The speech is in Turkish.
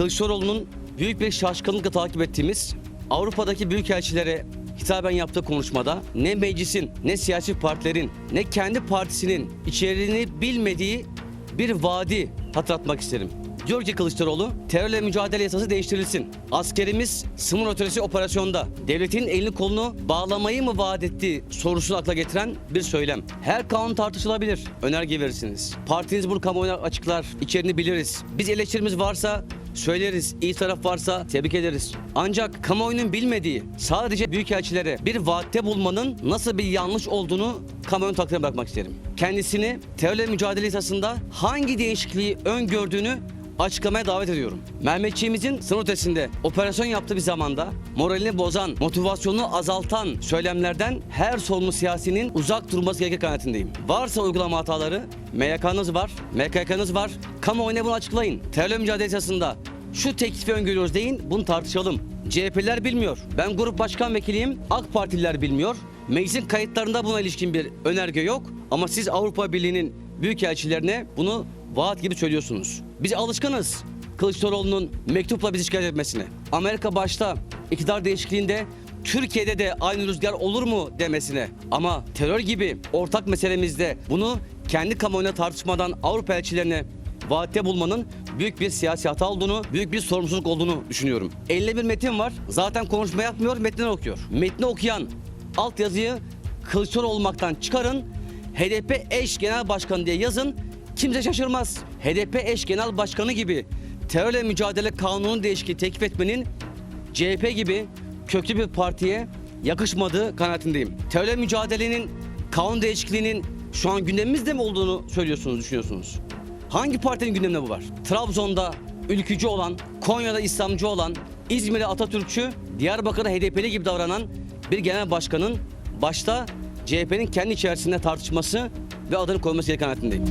Kılıçdaroğlu'nun büyük bir şaşkınlıkla takip ettiğimiz Avrupa'daki büyükelçilere hitaben yaptığı konuşmada ne meclisin, ne siyasi partilerin, ne kendi partisinin içeriğini bilmediği bir vaadi hatırlatmak isterim. Diyor ki Kılıçdaroğlu, terörle mücadele yasası değiştirilsin. Askerimiz sınır ötesi operasyonda devletin elini kolunu bağlamayı mı vaat etti sorusunu akla getiren bir söylem. Her kanun tartışılabilir. Önerge verirsiniz. Partiniz bunu kamuoyuna açıklar. içeriğini biliriz. Biz eleştirimiz varsa söyleriz. İyi taraf varsa tebrik ederiz. Ancak kamuoyunun bilmediği sadece büyükelçilere bir vaatte bulmanın nasıl bir yanlış olduğunu kamuoyunun takdirine bırakmak isterim. Kendisini terörle mücadele yasasında hangi değişikliği öngördüğünü açıklamaya davet ediyorum. Mehmetçiğimizin sınır ötesinde operasyon yaptığı bir zamanda moralini bozan, motivasyonunu azaltan söylemlerden her sorumlu siyasinin uzak durması gerekir kanaatindeyim. Varsa uygulama hataları MYK'nız var, MKK'nız var. Kamuoyuna bunu açıklayın. Terörle mücadele yasasında şu teklifi öngörüyoruz deyin, bunu tartışalım. CHP'liler bilmiyor. Ben grup başkan vekiliyim. AK Partililer bilmiyor. Meclisin kayıtlarında buna ilişkin bir önerge yok. Ama siz Avrupa Birliği'nin büyükelçilerine bunu vaat gibi söylüyorsunuz. Biz alışkınız Kılıçdaroğlu'nun mektupla bizi şikayet etmesine. Amerika başta iktidar değişikliğinde Türkiye'de de aynı rüzgar olur mu demesine. Ama terör gibi ortak meselemizde bunu kendi kamuoyuna tartışmadan Avrupa elçilerine vaatte bulmanın büyük bir siyasi hata olduğunu, büyük bir sorumsuzluk olduğunu düşünüyorum. Elinde bir metin var. Zaten konuşma yapmıyor, metnini okuyor. Metni okuyan altyazıyı Kılıçdaroğlu olmaktan çıkarın. HDP eş genel başkanı diye yazın. Kimse şaşırmaz. HDP eş genel başkanı gibi terörle mücadele kanunu değişikliği teklif etmenin CHP gibi köklü bir partiye yakışmadığı kanaatindeyim. Terörle mücadelenin kanun değişikliğinin şu an gündemimizde mi olduğunu söylüyorsunuz, düşünüyorsunuz? Hangi partinin gündeminde bu var? Trabzon'da ülkücü olan, Konya'da İslamcı olan, İzmir'de Atatürkçü, Diyarbakır'da HDP'li gibi davranan bir genel başkanın başta CHP'nin kendi içerisinde tartışması ve adını koyması gereken kanaatindeyim.